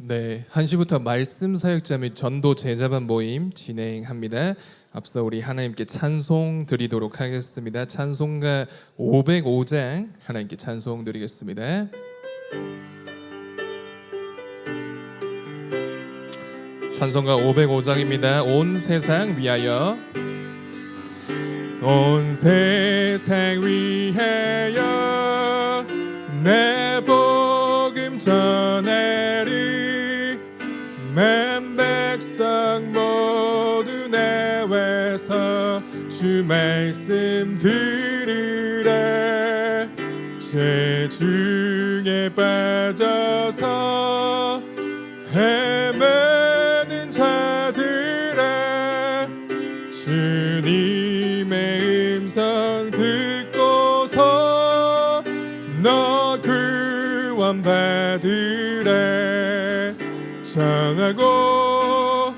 네, 1시부터 말씀 사역자 및 전도 제자반 모임 진행합니다. 앞서 우리 하나님께 찬송 드리도록 하겠습니다. 찬송가 505장 하나님께 찬송 드리겠습니다. 찬송가 505장입니다. 온 세상 위하여 온 세상 위하여 내복 주 말씀 들으라. 죄 중에 빠져서 헤매는 자들아. 주님의 음성 듣고서 너 구원 받으라. 정하고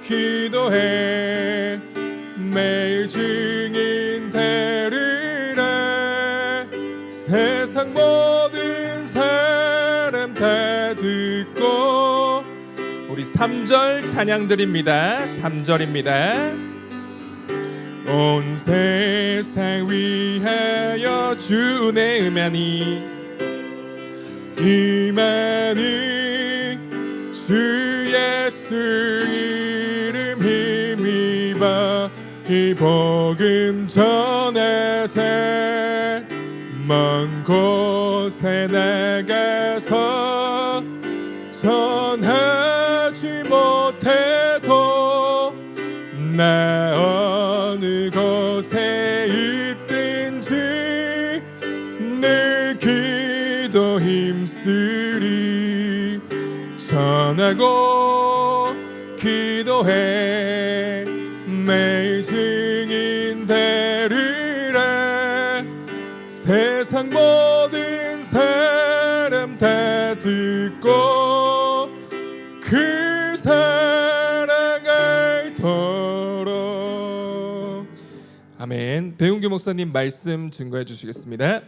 기도해 3절 찬양 드립니다. 3절입니다. 온 세상 위하여 주의 음향이 임하니 주 예수 이름 힘입어 이 복음 전하자 먼 곳에 나가서 전 기도해 매일 증인 되리라 세상 모든 사람 다 듣고 그 사랑 알도록 아멘. 배웅규 목사님 말씀 증거해 주시겠습니다.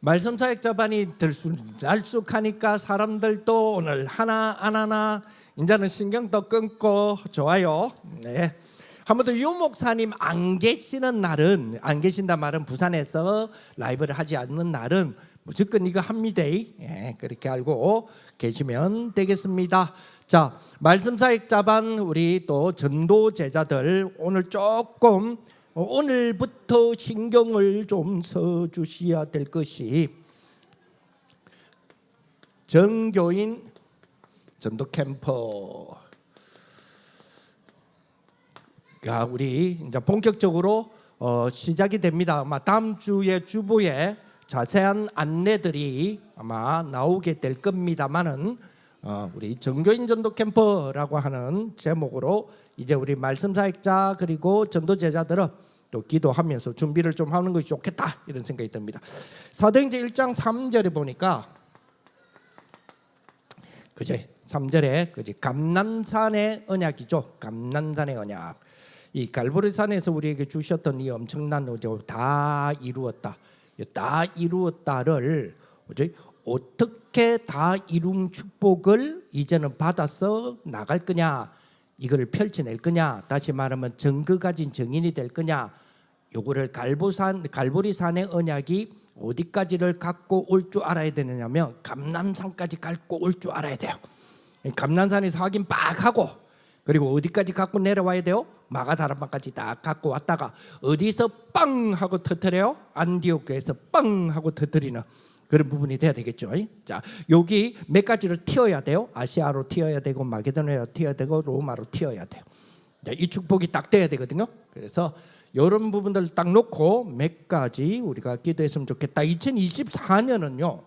말씀 사역자반이 들쑥날쑥하니까 사람들도 오늘 하나 안 하나 이제는 신경도 끊고 좋아요. 네. 한번더 유 목사님 안 계시는 날은 안 계신다 말은 부산에서 라이브를 하지 않는 날은 무조건 이거 합니다. 예, 그렇게 알고 계시면 되겠습니다. 자, 말씀 사역자반 우리 또 전도 제자들 오늘 조금 어, 오늘부터 신경을 좀 써 주셔야 될 것이 정교인 전도 캠퍼가 우리 이제 본격적으로 어, 시작이 됩니다. 아마 다음 주에 주보에 자세한 안내들이 아마 나오게 될 겁니다만은 어, 우리 정교인 전도 캠퍼라고 하는 제목으로 이제 우리 말씀 사역자 그리고 전도 제자들은 또 기도하면서 준비를 좀 하는 것이 좋겠다 이런 생각이 듭니다. 사도행전 1장 3절에 보니까 그제 3절에 그제 감난산의 언약이죠. 감난산의 언약. 이 갈보리산에서 우리에게 주셨던 이 엄청난 어제 다 이루었다. 이다 이루었다를 어제 어떻게 다 이룬 축복을 이제는 받아서 나갈 거냐 이걸 펼쳐낼 거냐 다시 말하면 증거 가진 증인이 될 거냐 요거를 갈보산 갈보리산의 언약이 어디까지를 갖고 올 줄 알아야 되느냐면 감남산까지 갖고 올 줄 알아야 돼요. 감남산에서 확인 빡 하고 그리고 어디까지 갖고 내려와야 돼요? 마가다라방까지 딱 갖고 왔다가 어디서 빵 하고 터트려요? 안디옥에서 빵 하고 터트리는 그런 부분이 돼야 되겠죠. 자 여기 몇 가지를 튀어야 돼요. 아시아로 튀어야 되고 마게도니아로 튀어야 되고 로마로 튀어야 돼요. 자, 이 축복이 딱 돼야 되거든요. 그래서 이런 부분들 딱 놓고 몇 가지 우리가 기도했으면 좋겠다. 2024년은요.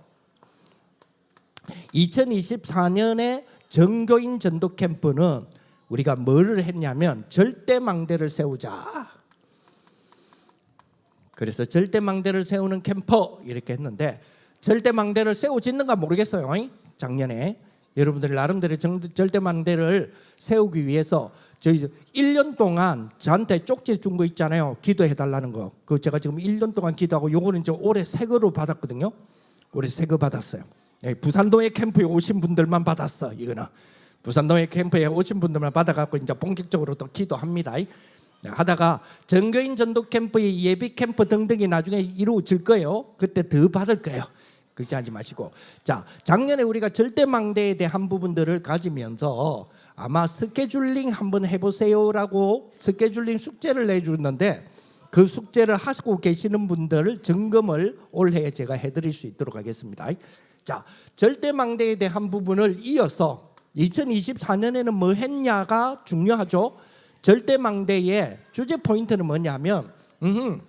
2024년에 정교인 전도 캠프는 우리가 뭐를 했냐면 절대 망대를 세우자. 그래서 절대 망대를 세우는 캠퍼 이렇게 했는데 절대 망대를 세워짓는가 모르겠어요. 작년에 여러분들 나름대로 정- 절대 망대를 세우기 위해서 저희 1년 동안 저한테 쪽지 준 거 있잖아요. 기도해 달라는 거. 그 제가 지금 1년 동안 기도하고 요거는 이제 올해 새 거로 받았거든요. 올해 새거 받았어요. 예, 부산동의 캠프에 오신 분들만 받았어. 이거는 부산동의 캠프에 오신 분들만 받아갖고 이제 본격적으로 또 기도합니다. 네, 하다가 정교인 전도 캠프의 예비 캠프 등등이 나중에 이루어질 거예요. 그때 더 받을 거예요. 걱정하지 마시고 자 작년에 우리가 절대망대에 대한 부분들을 가지면서 아마 스케줄링 한번 해보세요라고 스케줄링 숙제를 내주는데 그 숙제를 하시고 계시는 분들 점검을 올해 제가 해드릴 수 있도록 하겠습니다. 자 절대망대에 대한 부분을 이어서 2024년에는 뭐 했냐가 중요하죠. 절대망대의 주제 포인트는 뭐냐면 음,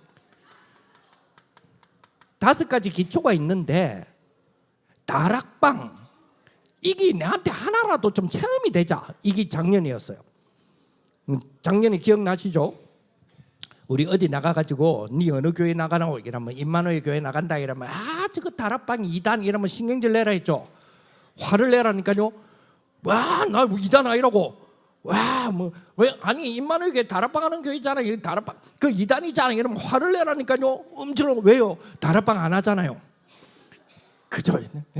다섯 가지 기초가 있는데 다락방 이게 내한테 하나라도 좀 체험이 되자 이게 작년이었어요. 음, 작년에 기억나시죠? 우리 어디 나가가지고 네 어느 교회 나가나 이러면 임마누엘 교회 나간다 이러면 아 저거 다락방 2단 이러면 신경질 내라 했죠. 화를 내라니까요. 와 나 2단 아니라고. 와 뭐 왜 아니 임마누엘 교회 다락방 하는 교회잖아. 이 다락방 그 2단이잖아. 이러면 화를 내라니까요. 엄청 왜요? 다락방 안 하잖아요. 그죠?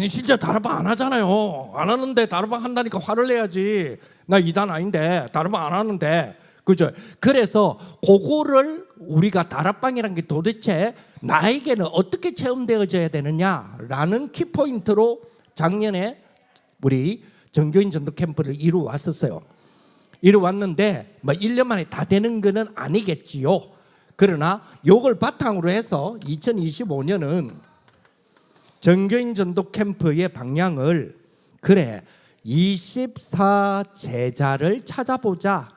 진짜 다락방 안 하잖아요. 안 하는데 다락방 한다니까 화를 내야지. 나 2단 아닌데 다락방 안 하는데. 그죠? 그래서 그거를 우리가 다락방이라는 게 도대체 나에게는 어떻게 체험되어져야 되느냐라는 키포인트로 작년에 우리 정교인 전도 캠프를 이루어 왔었어요. 이루어 왔는데 뭐 1년 만에 다 되는 거는 아니겠지요. 그러나 요걸 바탕으로 해서 2025년은 정교인 전도 캠프의 방향을 그래 24 제자를 찾아보자.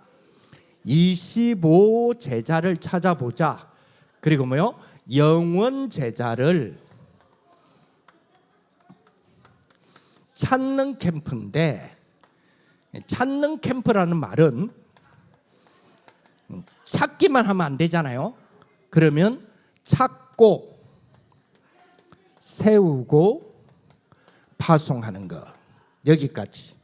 25 제자를 찾아보자. 그리고 뭐요? 영원 제자를 찾는 캠프인데 찾는 캠프라는 말은 찾기만 하면 안 되잖아요. 그러면 찾고 세우고 파송하는 거 여기까지.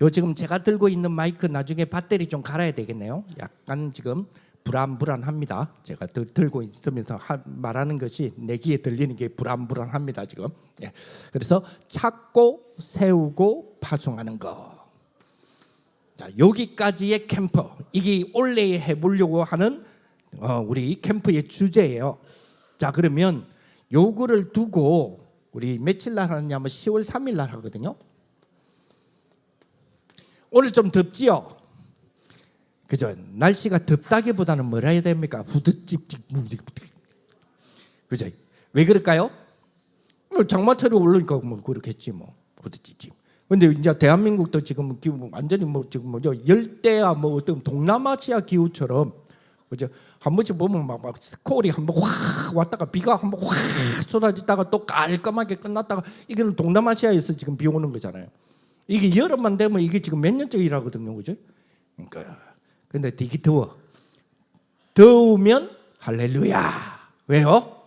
요 지금 제가 들고 있는 마이크 나중에 배터리 좀 갈아야 되겠네요. 약간 지금 불안불안합니다. 제가 들, 들고 있으면서 하, 말하는 것이 내 귀에 들리는 게 불안불안합니다 지금. 예. 그래서 찾고 세우고 파송하는 거. 자 여기까지의 캠프 이게 올해 해보려고 하는 어, 우리 캠프의 주제예요. 자 그러면 요거를 두고 우리 며칠 날 하느냐면 10월 3일 날 하거든요. 오늘 좀 덥지요. 그죠? 날씨가 덥다기보다는 뭐라 해야 됩니까? 부드찝찝 그죠? 왜 그럴까요? 뭐 장마철이 오르니까 뭐 그렇겠지 뭐 부드찝찝. 근데 이제 대한민국도 지금 완전히 뭐 지금 뭐죠 열대야 뭐 어떤 동남아시아 기후처럼 그죠? 한 번씩 보면 막, 막 스콜이 한번 확 왔다가 비가 한번 확 쏟아지다가 또 깔끔하게 끝났다가 이거는 동남아시아에서 지금 비 오는 거잖아요. 이게 여름만 되면 이게 지금 몇 년째 일하거든요, 그죠? 그러니까 근데 되게 더워. 더우면 할렐루야. 왜요?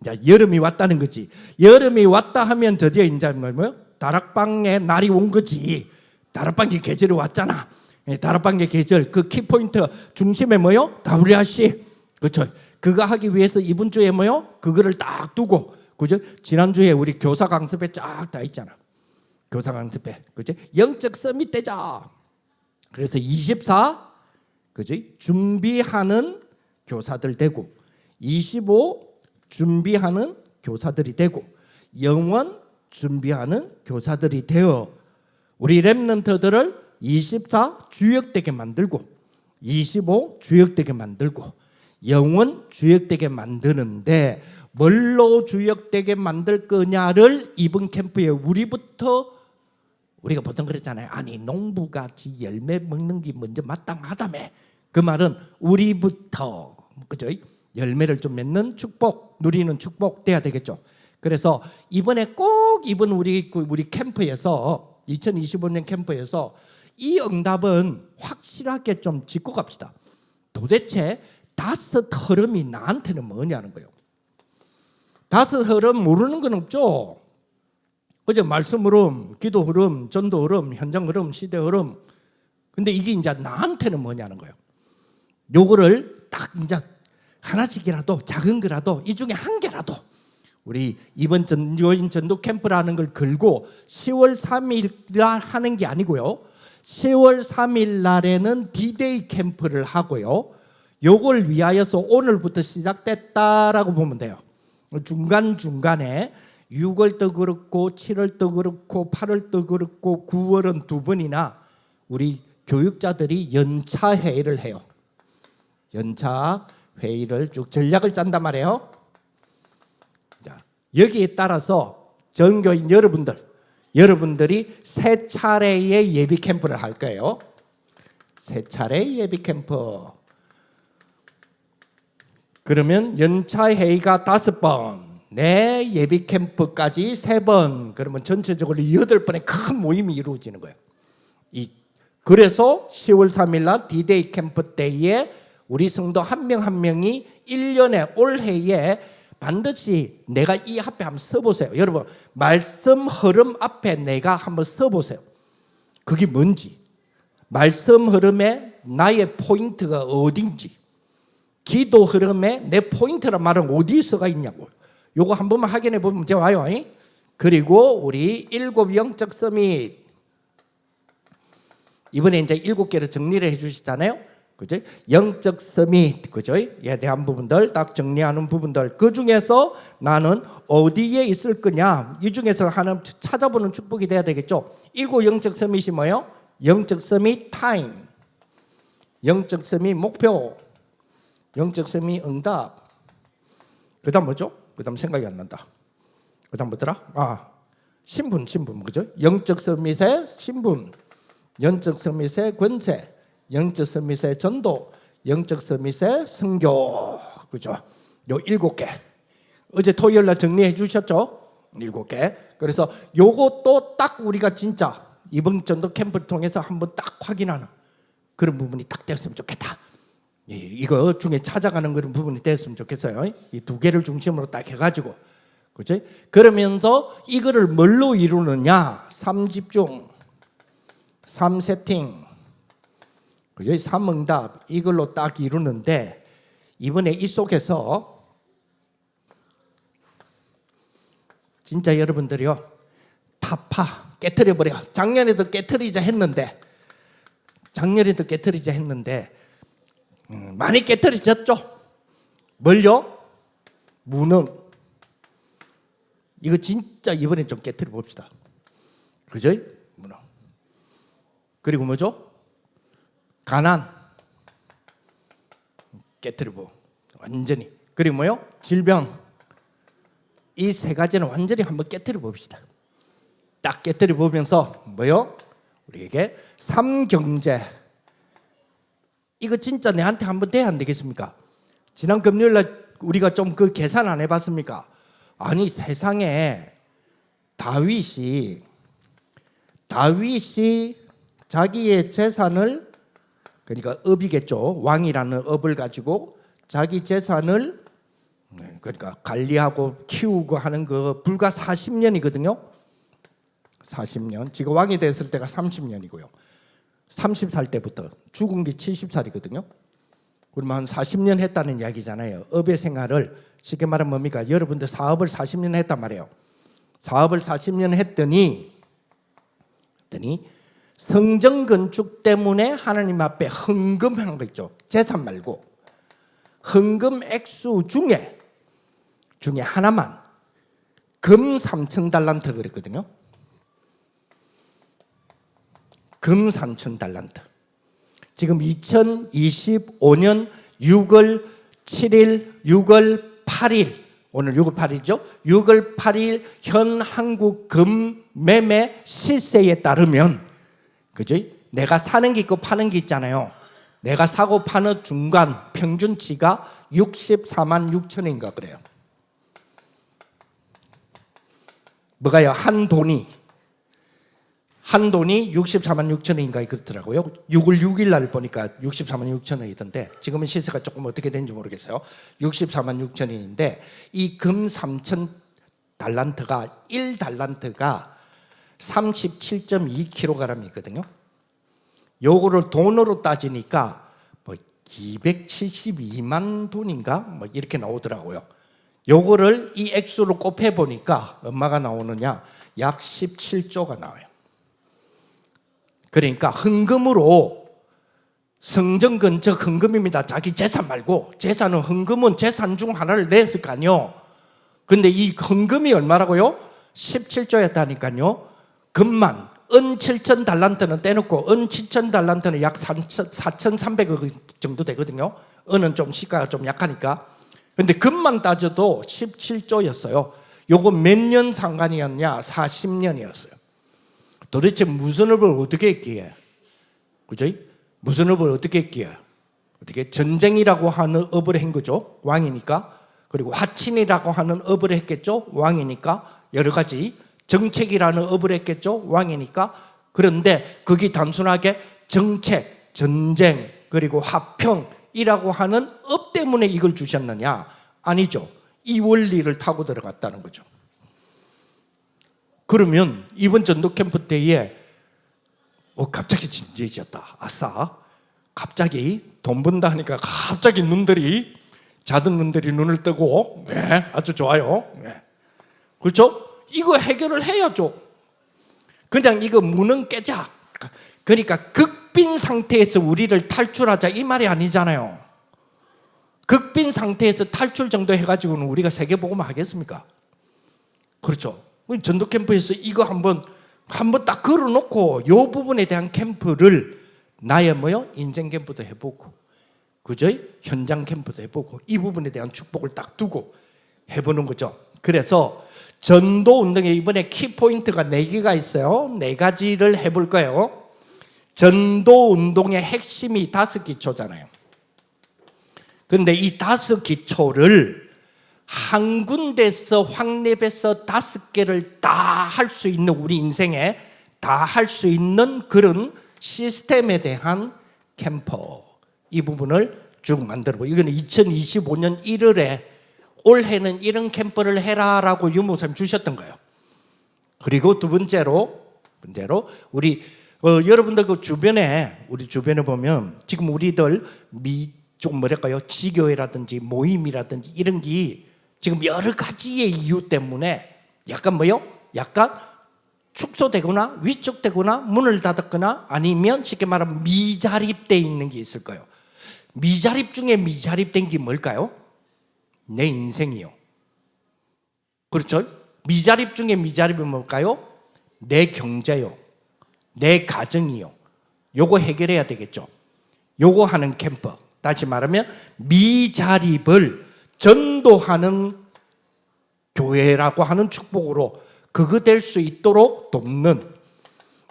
이제 여름이 왔다는 거지. 여름이 왔다 하면 드디어 이제 뭐요? 다락방의 날이 온 거지. 다락방의 계절이 왔잖아. 예, 다락방의 계절 그 키포인트 중심에 뭐요? WRC. 그렇죠. 그거 하기 위해서 이번 주에 뭐요? 그거를 딱 두고 그죠? 지난 주에 우리 교사 강습에 쫙 다 있잖아. 교사 강습회. 그지? 영적 서밋 되자. 그래서 24 그지? 준비하는 교사들 되고 25 준비하는 교사들이 되고 영원 준비하는 교사들이 되어 우리 렘넌트들을 24 주역되게 만들고 25 주역되게 만들고 영원 주역되게 만드는데 뭘로 주역되게 만들 거냐를 이번 캠프에 우리부터 우리가 보통 그랬잖아요. 아니 농부같이 열매 먹는 게 먼저 마땅하다며. 그 말은 우리부터 그죠? 열매를 좀 맺는 축복, 누리는 축복 돼야 되겠죠. 그래서 이번에 꼭 이번 우리 우리 캠프에서 2025년 캠프에서 이 응답은 확실하게 좀 짚고 갑시다. 도대체 다섯 흐름이 나한테는 뭐냐는 거예요. 다섯 흐름 모르는 건 없죠. 그죠? 말씀 흐름, 기도 흐름, 전도 흐름, 현장 흐름, 시대 흐름. 근데 이게 이제 나한테는 뭐냐는 거예요. 요거를 딱 이제 하나씩이라도 작은 거라도 이 중에 한 개라도 우리 이번 전 여인 전도 캠프라는 걸 걸고 10월 3일 날 하는 게 아니고요. 10월 3일 날에는 디데이 캠프를 하고요. 요걸 위하여서 오늘부터 시작됐다라고 보면 돼요. 중간 중간에 6월도 그렇고 7월도 그렇고 8월도 그렇고 9월은 두 번이나 우리 교육자들이 연차 회의를 해요. 연차 회의를 쭉 전략을 짠단 말이에요. 자, 여기에 따라서 전교인 여러분들, 여러분들이 세 차례의 예비 캠프를 할 거예요. 세 차례 예비 캠프. 그러면 연차 회의가 다섯 번, 내 예비 캠프까지 세 번. 그러면 전체적으로 여덟 번의 큰 모임이 이루어지는 거예요. 이 그래서 10월 3일 날 디데이 캠프 때에 우리 성도 한 명 한 명이 1년에 올해에 반드시 내가 이 앞에 한번 서 보세요. 여러분, 말씀 흐름 앞에 내가 한번 서 보세요. 그게 뭔지. 말씀 흐름에 나의 포인트가 어딘지. 기도 흐름에 내 포인트란 말은 어디서가 있냐고. 요거 한 번만 확인해 보면 이제 와요. 이? 그리고 우리 일곱 영적 서밋 이번에 이제 일곱 개를 정리를 해 주시잖아요. 그죠? 영적 서밋, 그죠? 에 대한 부분들 딱 정리하는 부분들 그 중에서 나는 어디에 있을 거냐 이 중에서 하나 찾아보는 축복이 돼야 되겠죠. 일곱 영적 서밋이 뭐예요? 영적 서밋 타임, 영적 서밋 목표, 영적 서밋 응답. 그 다음 뭐죠? 그 다음 생각이 안 난다. 그 다음 뭐더라? 아 신분, 신분 그죠? 영적 서밋의 신분. 영적 서밋의 권세, 영적 서밋의 전도, 영적 서밋의 성교, 그죠? 요 일곱 개. 어제 토요일 날 정리해 주셨죠? 일곱 개. 그래서 요것도 딱 우리가 진짜 이번 전도 캠프를 통해서 한번 딱 확인하는 그런 부분이 딱 됐으면 좋겠다. 예, 이거 중에 찾아가는 그런 부분이 됐으면 좋겠어요. 이 두 개를 중심으로 딱 해가지고, 그죠? 그러면서 이거를 뭘로 이루느냐? 삼집중. 삼 세팅, 그죠? 삼응답 이걸로 딱 이루는데 이번에 이 속에서 진짜 여러분들이요 타파 깨트려 버려. 작년에도 깨트리자 했는데 작년에도 깨트리자 했는데 음, 많이 깨트려졌죠. 뭘요? 무능. 이거 진짜 이번에 좀 깨트려 봅시다. 그죠? 무능. 그리고 뭐죠? 가난 깨뜨리고 완전히 그리고 뭐요? 질병 이 세 가지는 완전히 한번 깨뜨려 봅시다. 딱 깨뜨려 보면서 뭐요? 우리에게 삼경제 이거 진짜 내한테 한번 돼야 안 되겠습니까? 지난 금요일 날 우리가 좀 그 계산 안 해봤습니까? 아니 세상에 다윗이 다윗이 자기의 재산을 그러니까 업이겠죠. 왕이라는 업을 가지고 자기 재산을 네, 그러니까 관리하고 키우고 하는 그 불과 40년이거든요. 40년. 지금 왕이 됐을 때가 30년이고요. 30살 때부터 죽은 게 70살이거든요. 그러면 한 40년 했다는 이야기잖아요. 업의 생활을 쉽게 말하면 뭡니까? 여러분들 사업을 40년 했단 말이에요. 사업을 40년 했더니 했더니 성전 건축 때문에 하나님 앞에 헌금한 거 있죠. 재산 말고 헌금 액수 중에 중에 하나만 금 3천 달란트 그랬거든요. 금 3천 달란트. 지금 2025년 6월 7일, 6월 8일 오늘 6월 8일이죠. 6월 8일 현 한국 금 매매 실세에 따르면 그죠? 내가 사는 게 있고 파는 게 있잖아요. 내가 사고 파는 중간 평균치가 64만 6천인가 그래요. 뭐가요? 한 돈이 한 돈이 64만 6천원인가 그렇더라고요. 6월 6일 날 보니까 64만 6천 원이던데 지금은 시세가 조금 어떻게 되는지 모르겠어요. 64만 6천 원인데 이 금 3천 달란트가 1달란트가 37.2kg이거든요. 요거를 돈으로 따지니까 뭐 272만 돈인가 뭐 이렇게 나오더라고요. 요거를 이 액수로 곱해 보니까 얼마가 나오느냐? 약 17조가 나와요. 그러니까 헌금으로 성전 근처 헌금입니다. 자기 재산 말고 재산은 헌금은 재산 중 하나를 냈을 거 아니요. 근데 이 헌금이 얼마라고요? 17조였다니까요. 금만 은 7천 달란트는 떼놓고 은 7천 달란트는 약 4,300억 정도 되거든요. 은은 좀 시가가 좀 약하니까. 근데 금만 따져도 17조였어요. 요거 몇 년 상관이었냐? 40년이었어요. 도대체 무슨 업을 어떻게 했기에? 그죠? 무슨 업을 어떻게 했기에? 어떻게 전쟁이라고 하는 업을 한 거죠. 왕이니까. 그리고 화친이라고 하는 업을 했겠죠. 왕이니까. 여러 가지 정책이라는 업을 했겠죠. 왕이니까. 그런데 그게 단순하게 정책, 전쟁, 그리고 화평이라고 하는 업 때문에 이걸 주셨느냐? 아니죠. 이 원리를 타고 들어갔다는 거죠. 그러면 이번 전도 캠프 때에 어, 갑자기 진지해졌다. 아싸. 갑자기 돈 번다 하니까 갑자기 눈들이 자던 눈들이 눈을 뜨고 네, 아주 좋아요. 네. 그렇죠? 이거 해결을 해야죠. 그냥 이거 무는 깨자. 그러니까 극빈 상태에서 우리를 탈출하자 이 말이 아니잖아요. 극빈 상태에서 탈출 정도 해가지고는 우리가 세계복음 하겠습니까? 그렇죠. 전도 캠프에서 이거 한번 한번 딱 걸어놓고 요 부분에 대한 캠프를 나의 뭐요 인생 캠프도 해보고 그죠? 현장 캠프도 해보고 이 부분에 대한 축복을 딱 두고 해보는 거죠. 그래서 전도 운동에 이번에 키 포인트가 네 개가 있어요. 네 가지를 해볼 거예요. 전도 운동의 핵심이 다섯 기초잖아요. 근데 이 다섯 기초를 한 군데서 확립해서 다섯 개를 다 할 수 있는 우리 인생에 다 할 수 있는 그런 시스템에 대한 캠퍼 이 부분을 쭉 만들어 보. 이거는 2025년 1월에 올해는 이런 캠퍼를 해라라고 유목사님 주셨던 거예요. 그리고 두 번째로 번째로 우리 어, 여러분들 그 주변에 우리 주변에 보면 지금 우리들 미좀 뭐랄까요 지교회라든지 모임이라든지 이런 게 지금 여러 가지의 이유 때문에 약간 뭐요? 약간 축소되거나 위축되거나 문을 닫았거나 아니면 쉽게 말하면 미자립돼 있는 게 있을 거예요. 미자립 중에 미자립된 게 뭘까요? 내 인생이요. 그렇죠? 미자립 중에 미자립이 뭘까요? 내 경제요. 내 가정이요. 요거 해결해야 되겠죠. 요거 하는 캠프. 다시 말하면 미자립을 전도하는 교회라고 하는 축복으로 그거 될 수 있도록 돕는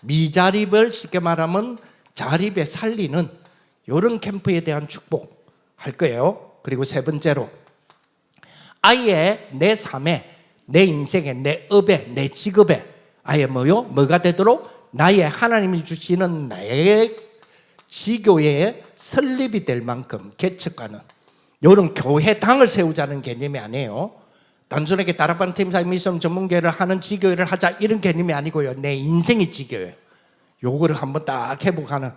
미자립을 쉽게 말하면 자립에 살리는 이런 캠프에 대한 축복 할 거예요. 그리고 세 번째로 아예 내 삶에 내 인생에 내 업에 내 직업에 아예 뭐요? 뭐가 되도록 나의 하나님이 주시는 나의 지교회에 설립이 될 만큼 개척하는 이런 교회당을 세우자는 개념이 아니에요. 단순하게 다락방 팀사 미션 전문계를 하는 지교회를 하자 이런 개념이 아니고요. 내 인생의 지교회. 요거를 한번 딱 해보가는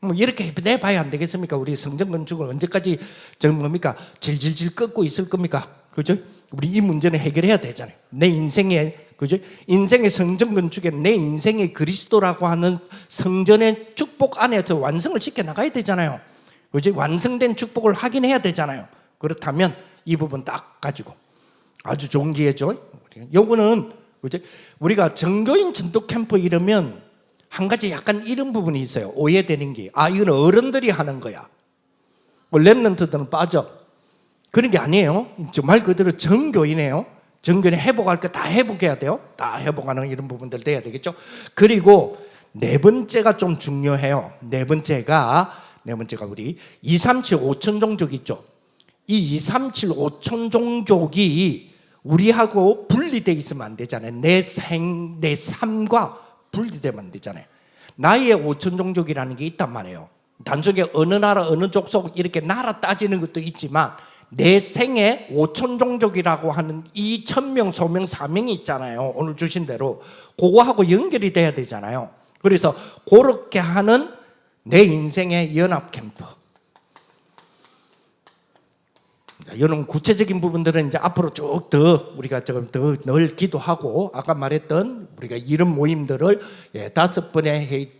뭐 이렇게 내봐야 안 되겠습니까? 우리 성전 건축을 언제까지 저 뭡니까 질질질 꺾고 있을 겁니까? 그죠? 우리 이 문제는 해결해야 되잖아요. 내 인생의 그죠? 인생의 성전 건축에 내 인생의 그리스도라고 하는 성전의 축복 안에서 완성을 시켜 나가야 되잖아요. 그죠? 완성된 축복을 확인해야 되잖아요. 그렇다면 이 부분 딱 가지고 아주 좋은 기회죠. 요거는 그죠? 우리가 정교인 전도 캠프 이러면 한 가지 약간 이런 부분이 있어요. 오해되는 게. 아, 이건 어른들이 하는 거야. 뭐 랩런트들은 빠져. 그런 게 아니에요. 말 그대로 정교이네요. 정교는 회복할 거 다 회복해야 돼요. 다 회복하는 이런 부분들 돼야 되겠죠. 그리고 네 번째가 좀 중요해요. 네 번째가 네 번째가 우리 237 5천 종족 있죠. 이 237 5천 종족이 우리하고 분리돼 있으면 안 되잖아요. 내 생, 내 삶과 분리되면 안 되잖아요. 나의 5천 종족이라는 게 있단 말이에요. 단순히 어느 나라 어느 족속 이렇게 나라 따지는 것도 있지만 내 생에 5천 종족이라고 하는 이 천명 소명 사명이 있잖아요. 오늘 주신 대로 그거하고 연결이 돼야 되잖아요. 그래서 그렇게 하는 내 인생의 연합 캠프. 이런 구체적인 부분들은 이제 앞으로 쭉 더 우리가 조금 더 늘 기도하고 아까 말했던 우리가 이런 모임들을 예, 다섯 번의 회의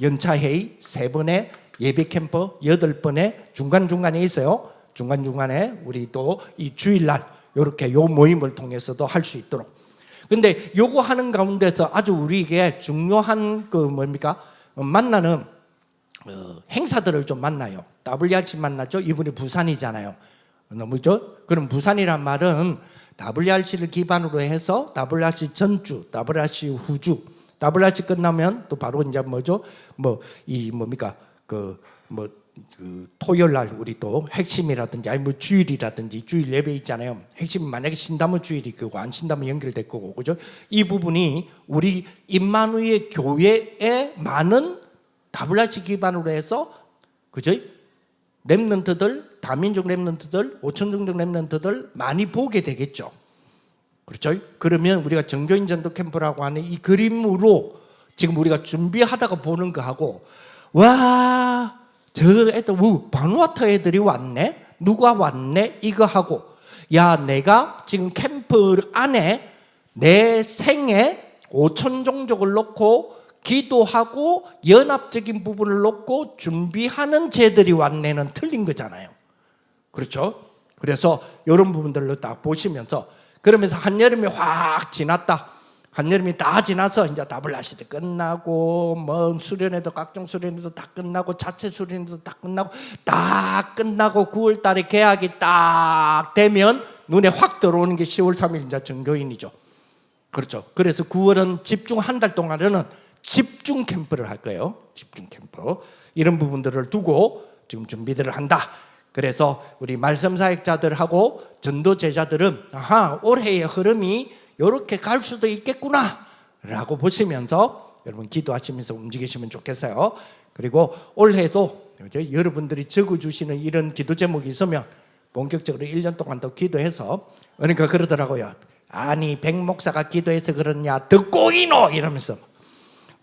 연차 회의 세 번의 예배 캠프 여덟 번의 중간 중간에 있어요. 중간 중간에 우리 또 이 주일날 이렇게 요 모임을 통해서도 할 수 있도록. 근데 요거 하는 가운데서 아주 우리에게 중요한 그 뭡니까 어, 만나는 어, 행사들을 좀 만나요. WRC 만났죠. 이분이 부산이잖아요. 너무죠? 그럼 부산이란 말은 WRC를 기반으로 해서 WRC 전주, WRC 후주, WRC 끝나면 또 바로 이제 뭐죠? 뭐 이 뭡니까 그 뭐 그 토요일 날 우리 또 핵심이라든지 아니 뭐 주일이라든지 주일 예배 있잖아요. 핵심 만약에 신다면 주일이 그거 안 신다면 연결될 거고 그죠? 이 부분이 우리 임마누의 교회에 많은 WRC 기반으로 해서 그죠? 랩런트들 다민족 5천 정도 랩런트들 많이 보게 되겠죠. 그렇죠? 그러면 우리가 정교인 전도 캠프라고 하는 이 그림으로 지금 우리가 준비하다가 보는 거하고 와, 저 애들 우 바누아트 애들이 왔네. 누가 왔네? 이거 하고 야, 내가 지금 캠프 안에 내 생에 5천 종족을 놓고 기도하고 연합적인 부분을 놓고 준비하는 쟤들이 왔네는 틀린 거잖아요. 그렇죠? 그래서 이런 부분들로 딱 보시면서 그러면서 한여름이 확 지났다. 한여름이 다 지나서 이제 WRC도 끝나고 뭐 수련회도 각종 수련회도 다 끝나고 자체 수련회도 다 끝나고 다 끝나고 9월 달에 계약이 딱 되면 눈에 확 들어오는 게 10월 3일 이제 정교인이죠. 그렇죠. 그래서 9월은 집중 한 달 동안에는 집중 캠프를 할 거예요. 집중 캠프. 이런 부분들을 두고 지금 준비들을 한다. 그래서 우리 말씀 사역자들하고 전도 제자들은 아하, 올해의 흐름이 이렇게 갈 수도 있겠구나. 라고 보시면서 여러분 기도하시면서 움직이시면 좋겠어요. 그리고 올해도 여러분들이 적어 주시는 이런 기도 제목이 있으면 본격적으로 1년 동안 더 기도해서 그러니까 그러더라고요. 아니 백 목사가 기도해서 그러냐 듣고 이노 이러면서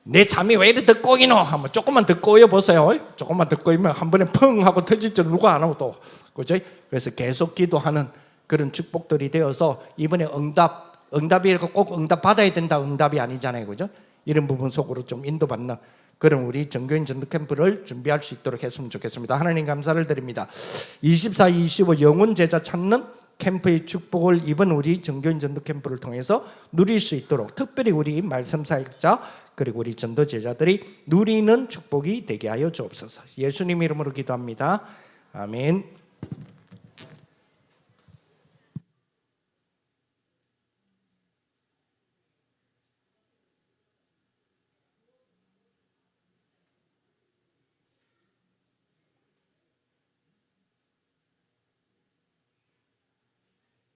내 삶이 왜 이리 듣고 이노 하면 조금만 듣고 여 보세요. 조금만 듣고 이면 한 번에 펑 하고 터질 줄 누가 안 하고 또 그죠? 그래서 계속 기도하는 그런 축복들이 되어서 이번에 응답 응답이라고 꼭 응답 받아야 된다 응답이 아니잖아요, 그죠? 이런 부분 속으로 좀 인도받는 그런 우리 정교인 전도 캠프를 준비할 수 있도록 했으면 좋겠습니다. 하나님 감사를 드립니다. 24, 25 영혼 제자 찾는 캠프의 축복을 이번 우리 정교인 전도 캠프를 통해서 누릴 수 있도록 특별히 우리 말씀 사역자 그리고 우리 전도 제자들이 누리는 축복이 되게 하여 주옵소서. 예수님 이름으로 기도합니다. 아멘.